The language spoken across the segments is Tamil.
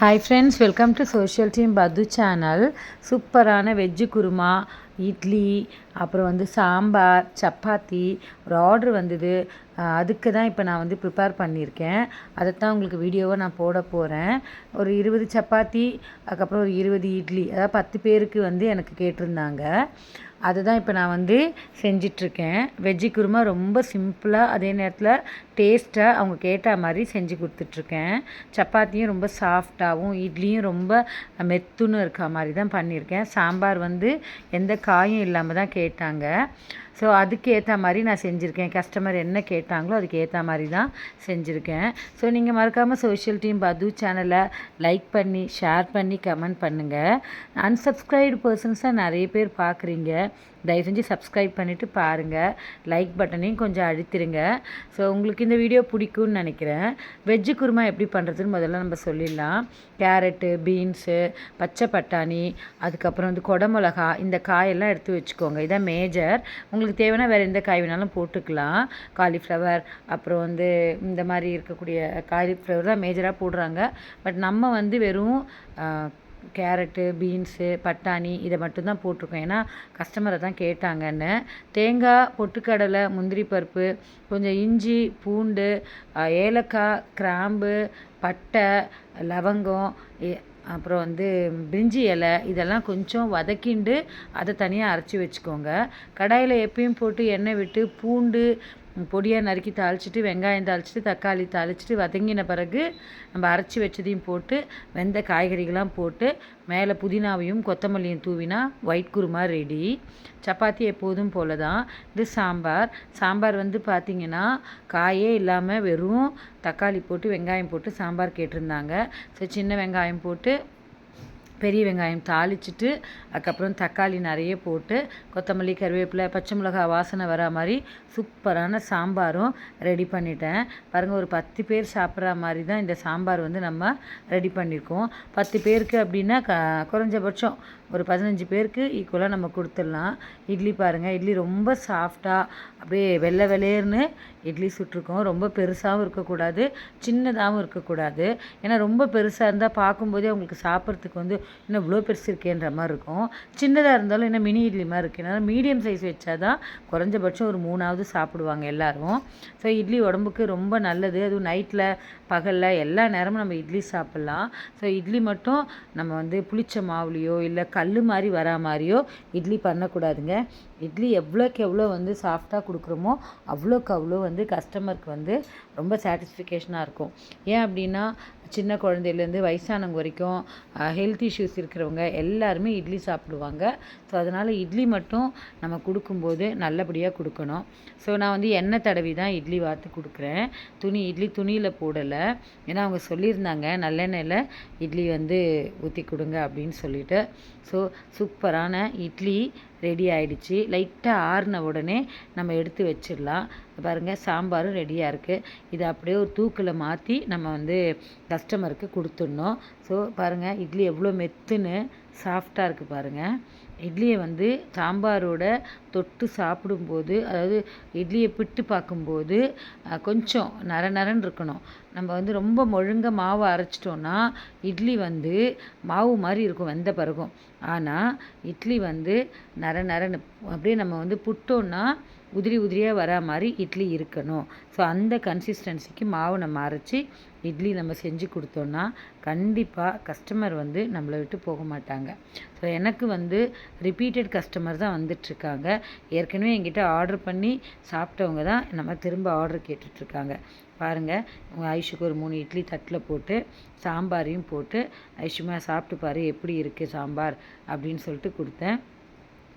Hi friends welcome to social team பது சேனல் சூப்பரான வெஜ்ஜு குருமா இட்லி அப்புறம் வந்து சாம்பார் சப்பாத்தி ஒரு ஆர்டர் வந்தது. அதுக்கு தான் இப்போ நான் வந்து ப்ரிப்பேர் பண்ணியிருக்கேன். அதை தான் உங்களுக்கு வீடியோவை நான் போட போகிறேன் ஒரு இருபது சப்பாத்தி அதுக்கப்புறம் ஒரு இருபது இட்லி அதாவது பத்து பேருக்கு வந்து எனக்கு கேட்டிருந்தாங்க. அதுதான் இப்போ நான் வந்து செஞ்சிட்ருக்கேன். வெஜ்ஜி குருமா ரொம்ப சிம்பிளாக அதே நேரத்தில் டேஸ்ட்டாக அவங்க கேட்ட மாதிரி செஞ்சு கொடுத்துட்ருக்கேன். சப்பாத்தியும் ரொம்ப சாஃப்டாகவும் இட்லியும் ரொம்ப மெத்துன்னு இருக்க மாதிரி தான் பண்ணியிருக்கேன். சாம்பார் வந்து எந்த காயும் இல்லாமல் தான் கேட்டாங்க. ஸோ அதுக்கு ஏற்ற மாதிரி நான் செஞ்சுருக்கேன். கஸ்டமர் என்ன கேட்டாங்களோ அதுக்கு ஏற்ற மாதிரி தான் செஞ்சுருக்கேன். ஸோ நீங்கள் மறக்காமல் சோஷியல் டீம் பது சேனலை லைக் பண்ணி ஷேர் பண்ணி கமெண்ட் பண்ணுங்கள் அன்சப்ஸ்கிரைப்டு பர்சன்ஸாக நிறைய பேர் பார்க்குறீங்க. தயவு செஞ்சு சப்ஸ்கிரைப் பண்ணிவிட்டு பாருங்கள் லைக் பட்டனையும் கொஞ்சம் அழுத்திருங்க. ஸோ உங்களுக்கு இந்த வீடியோ பிடிக்கும்னு நினைக்கிறேன். வெஜ்ஜு குருமா எப்படி பண்ணுறதுன்னு முதல்ல நம்ம சொல்லிடலாம். கேரட்டு பீன்ஸு பச்சை பட்டாணி அதுக்கப்புறம் வந்து கொடமிளகா இந்த காயெல்லாம் எடுத்து வச்சுக்கோங்க. இதான் மேஜர் உங்களுக்கு தேவைன்னா வேறு எந்த காய் வேணாலும் போட்டுக்கலாம். காலிஃப்ளவர் அப்புறம் வந்து இந்த மாதிரி இருக்கக்கூடிய காலிஃப்ளவர் தான் மேஜராக போடுறாங்க. பட் நம்ம வந்து வெறும் கேரட்டு பீன்ஸு பட்டாணி இதை மட்டும்தான் போட்டிருக்கோம். ஏன்னா கஸ்டமரை தான் கேட்டாங்கன்னு. தேங்காய் பொட்டுக்கடலை முந்திரி பருப்பு கொஞ்சம் இஞ்சி பூண்டு ஏலக்காய் கிராம்பு பட்டை லவங்கம் அப்புறம் வந்து பிரிஞ்சி இலை இதெல்லாம் கொஞ்சம் வதக்கிண்டு அதை தனியாக அரைச்சி வச்சுக்கோங்க. கடாயில் எப்பயும் போட்டு எண்ணெய் விட்டு பூண்டு பொடியாக நறுக்கி தாளிச்சிட்டு வெங்காயம் தாளிச்சிட்டு தக்காளி தாளிச்சிட்டு வதங்கின பிறகு நம்ம அரைச்சி வச்சதையும் போட்டு வெந்த காய்கறிகள்லாம் போட்டு மேலே புதினாவையும் கொத்தமல்லியும் தூவினா ஒயிட் குருமா ரெடி சப்பாத்தி எப்போதும் போல தான் இது சாம்பார். சாம்பார் வந்து பார்த்திங்கன்னா காயே இல்லாமல் வெறும் தக்காளி போட்டு வெங்காயம் போட்டு சாம்பார் கேட்டிருந்தாங்க. ஸோ சின்ன வெங்காயம் போட்டு பெரிய வெங்காயம் தாளிச்சிட்டு அதுக்கப்புறம் தக்காளி நிறைய போட்டு கொத்தமல்லி கருவேப்பிலை பச்சை மிளகா வாசனை வரா மாதிரி சூப்பரான சாம்பாரும் ரெடி பண்ணிட்டேன். பாருங்கள் ஒரு பத்து பேர் சாப்பிட்ற மாதிரி தான் இந்த சாம்பார் வந்து நம்ம ரெடி பண்ணியிருக்கோம். பத்து பேருக்கு அப்படின்னா க குறைஞ்சபட்சம் ஒரு பதினஞ்சு பேருக்கு ஈக்குவலாக நம்ம கொடுத்துடலாம். இட்லி பாருங்கள் இட்லி ரொம்ப சாஃப்டாக அப்படியே வெள்ளை வெளேர்னு இட்லி சுட்டிருக்கோம். ரொம்ப பெருசாகவும் இருக்கக்கூடாது சின்னதாகவும் இருக்கக்கூடாது. ஏன்னா ரொம்ப பெருசாக இருந்தால் பார்க்கும்போதே அவங்களுக்கு சாப்பிட்றதுக்கு வந்து இன்னும் இவ்வளோ பெருசு இருக்கேன்ற மாதிரி இருக்கும். சின்னதாக இருந்தாலும் என்ன மினி இட்லி மாதிரி இருக்குது அதனால் மீடியம் சைஸ் வச்சா தான் குறைஞ்சபட்சம் ஒரு மூணாவது சாப்பிடுவாங்க எல்லோரும். ஸோ இட்லி உடம்புக்கு ரொம்ப நல்லது. அதுவும் நைட்டில் பகலில் எல்லா நேரமும் நம்ம இட்லி சாப்பிட்லாம். ஸோ இட்லி மட்டும் நம்ம வந்து புளிச்ச மாவுலேயோ இல்லை கல் மாதிரி வரா மாதிரியோ இட்லி பண்ணக்கூடாதுங்க. இட்லி எவ்வளோக்கு எவ்வளோ வந்து சாஃப்டாக கொடுக்குறோமோ அவ்வளோக்கு அவ்வளோ வந்து கஸ்டமருக்கு வந்து ரொம்ப சாட்டிஸ்ஃபிகேஷனாக இருக்கும். ஏன் அப்படின்னா சின்ன குழந்தையிலேருந்து வயசானவங்க வரைக்கும் ஹெல்த் இஷ்யூஸ் இருக்கிறவங்க எல்லாருமே இட்லி சாப்பிடுவாங்க. ஸோ அதனால் இட்லி மட்டும் நம்ம கொடுக்கும்போது நல்லபடியாக கொடுக்கணும். ஸோ நான் வந்து எண்ணெய் தடவி தான் இட்லி வாத்து கொடுக்குறேன். துணி இட்லி துணியில் போடலை. ஏன்னா அவங்க சொல்லியிருந்தாங்க நல்லெண்ணெயில் இட்லி வந்து ஊற்றி கொடுங்க அப்படின்னு சொல்லிட்டு. ஸோ சூப்பரான இட்லி ரெடி ஆகிடுச்சு லைட்டாக ஆறின உடனே நம்ம எடுத்து வச்சிடலாம். பாருங்கள் சாம்பாரும் ரெடியாக இருக்குது இதை அப்படியே ஒரு தூக்கில் மாற்றி நம்ம வந்து கஸ்டமருக்கு கொடுத்துடணும். ஸோ பாருங்கள் இட்லி எவ்வளோ மெத்துன்னு சாஃப்டாக இருக்குது பாருங்கள் இட்லியை வந்து சாம்பாரோட தொட்டு சாப்பிடும்போது அதாவது இட்லியை பிட்டு பார்க்கும்போது கொஞ்சம் நர நரன்னு இருக்கணும். நம்ம வந்து ரொம்ப ஒழுங்க மாவு அரைச்சிட்டோன்னா இட்லி வந்து மாவு மாதிரி இருக்கும் வெந்த பிறகும். ஆனால் இட்லி வந்து நர நரன்னு அப்படியே நம்ம வந்து புட்டோன்னா உதிரி உதிரியாக வரா மாதிரி இட்லி இருக்கணும். ஸோ அந்த கன்சிஸ்டன்சிக்கு மாவு நம்ம அரைச்சி இட்லி நம்ம செஞ்சு கொடுத்தோன்னா கண்டிப்பாக கஸ்டமர் வந்து நம்மளை விட்டு போக மாட்டாங்க. ஸோ எனக்கு வந்து ரிப்பீட்டட் கஸ்டமர் தான் வந்துட்டுருக்காங்க. ஏற்கனவே என்கிட்ட ஆர்டர் பண்ணி சாப்பிட்டவங்க தான் நம்ம திரும்ப ஆர்டர் கேட்டுட்ருக்காங்க பாருங்கள் உங்கள் ஐஷுக்கு ஒரு மூணு இட்லி தட்டில் போட்டு சாம்பாரையும் போட்டு ஐஷுமா சாப்பிட்டு பாரு எப்படி இருக்குது சாம்பார்? அப்படின்னு சொல்லிட்டு கொடுத்தேன்.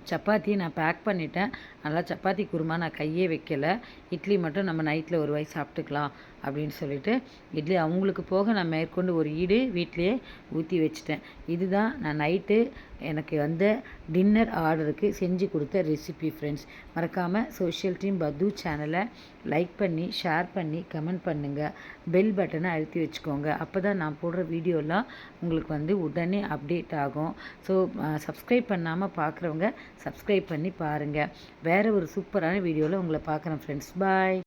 சப்பாத்தி நான் பேக் பண்ணிட்டேன். நல்லா சப்பாத்தி குருமா நான் கையே வைக்கலை. இட்லி மட்டும் நம்ம நைட்டில் ஒரு வாய் சாப்பிட்டுக்கலாம். அப்படின்னு சொல்லிட்டு இட்லி அவங்களுக்கு போக நான் மேற்கொண்டு ஒரு ஈடு வீட்லேயே ஊற்றி வச்சுட்டேன். இதுதான் நான் நைட்டு எனக்கு வந்த டின்னர் ஆர்டருக்கு செஞ்சு கொடுத்த ரெசிபி ஃப்ரெண்ட்ஸ் மறக்காமல் சோஷியல் டீம் பத்து சேனலை லைக் பண்ணி ஷேர் பண்ணி கமெண்ட் பண்ணுங்கள் பெல் பட்டனை அழுத்தி வச்சுக்கோங்க. அப்போ தான் நான் போடுற வீடியோலாம் உங்களுக்கு வந்து உடனே அப்டேட் ஆகும். ஸோ சப்ஸ்கிரைப் பண்ணாமல் பார்க்குறவங்க சப்ஸ்கிரைப் பண்ணி பாருங்கள் வேறு ஒரு சூப்பரான வீடியோவில் உங்களை பார்க்குறேன் ஃப்ரெண்ட்ஸ் பாய்